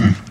Listen.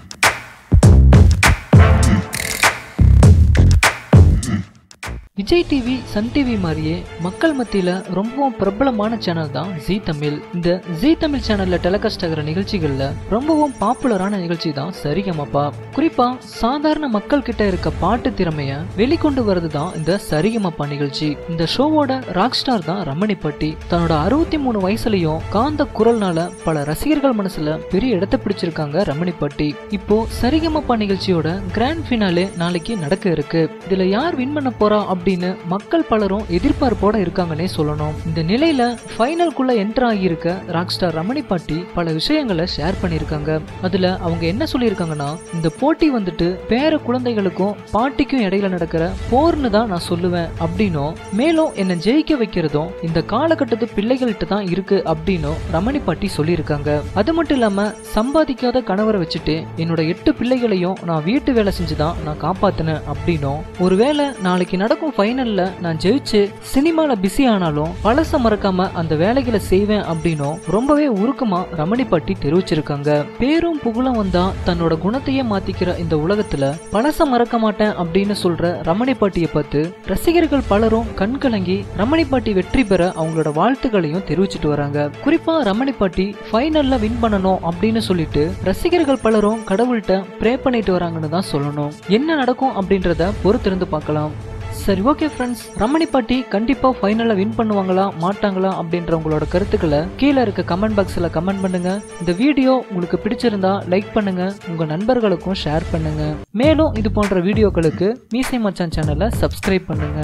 Vijay TV Sun TV மாதிரியே மக்கள் மத்தியில ரொம்பவும் பிரபலமான சேனல் தான் ஜி தமிழ். இந்த ஜி தமிழ் சேனல்ல டெலகாஸ்ட் ஆகிற நிகழ்ச்சிகள்ல ரொம்பவும் பாப்புலரான நிகழ்ச்சி தான் சரிகமப்பா. குறிப்பா சாதாரண மக்கள் கிட்ட இருக்க பாட்டு திறமைய வெளிக்கொண்டு வர்றது தான் இந்த சரிகமப்பா நிகழ்ச்சி. இந்த ஷோவோட ராக் ஸ்டார் தான் ரமணிப்பட்டி தன்னோட அறுபத்தி மூணு வயசுலயும் காந்த குரல்னால பல ரசிகர்கள் மனசுல பெரிய இடத்தை பிடிச்சிருக்காங்க ரமணிப்பட்டி இப்போ சரிகமப்பா நிகழ்ச்சியோட கிராண்ட் ஃபினாலே நாளைக்கு நடக்க இருக்கு. இதுல யார் வின் பண்ண போறா அப்படின்னு மக்கள் பலரும் எதிர்பார்ப்போட இருக்காங்கன்னே சொல்லணும். இந்த நிலையில ஃபைனல்குள்ள என்டர் ஆகியிருக்க ராக் ஸ்டார் ரமணி பாட்டி பல விஷயங்களை ஷேர் பண்ணியிருக்காங்க. அதுல அவங்க என்ன சொல்லியிருக்காங்கன்னா இந்த போட்டி வந்துட்டு பேர குழந்தைகளுக்கும் பாட்டிக்கும் இடையில நடக்கிற போர்னு தான் நான் சொல்லுவேன் அப்படின்னும் மேலும் என்னை ஜெயிக்க வைக்கிறதும் இந்த காலகட்டத்து பிள்ளைகள்கிட்ட தான் இருக்கு அப்படின்னும் ரமணி பாட்டி சொல்லியிருக்காங்க. அது மட்டும் இல்லாம சம்பாதிக்காத கணவரை வச்சுட்டு என்னோட எட்டு பிள்ளைகளையும் நான் வீட்டு வேலை செஞ்சுதான் நான் காப்பாத்தினேன் அப்படின்னும். ஒருவேளை நாளைக்கு நடக்கும் ஃபைனலில் நான் ஜெயிச்சு சினிமாவில் பிஸி ஆனாலும் பழச மறக்காம அந்த வேலைகளை செய்வேன் அப்படின்னும் ரொம்பவே உருக்கமா ரமணி பாட்டி தெரிவிச்சிருக்காங்க. பேரும் புகழும் வந்தா தன்னோட குணத்தையே மாத்திக்கிற இந்த உலகத்துல பழச மறக்க மாட்டேன் அப்படின்னு சொல்ற ரமணி பாட்டியை பார்த்து ரசிகர்கள் பலரும் கண்கலங்கி ரமணி பாட்டி வெற்றி பெற அவங்களோட வாழ்த்துக்களையும் தெரிவிச்சிட்டு வராங்க. குறிப்பா ரமணி பாட்டி ஃபைனல்ல வின் பண்ணணும் அப்படின்னு சொல்லிட்டு ரசிகர்கள் பலரும் கடவுள்கிட்ட ப்ரே பண்ணிட்டு வராங்கன்னு தான் சொல்லணும். என்ன நடக்கும் அப்படின்றத பொறுத்திருந்து பார்க்கலாம். சரி ஓகே ஃப்ரெண்ட்ஸ் ரமணி பாட்டி கண்டிப்பா ஃபைனல்ல வின் பண்ணுவாங்களா மாட்டாங்களா அப்படின்ற உங்களோட கருத்துக்களை கீழே இருக்க கமெண்ட் பாக்ஸ்ல கமெண்ட் பண்ணுங்க. இந்த வீடியோ உங்களுக்கு பிடிச்சிருந்தா லைக் பண்ணுங்க உங்க நண்பர்களுக்கும் ஷேர் பண்ணுங்க. மேலும் இது போன்ற வீடியோக்களுக்கு மீசை மச்சான் சேனலை சப்ஸ்கிரைப் பண்ணுங்க.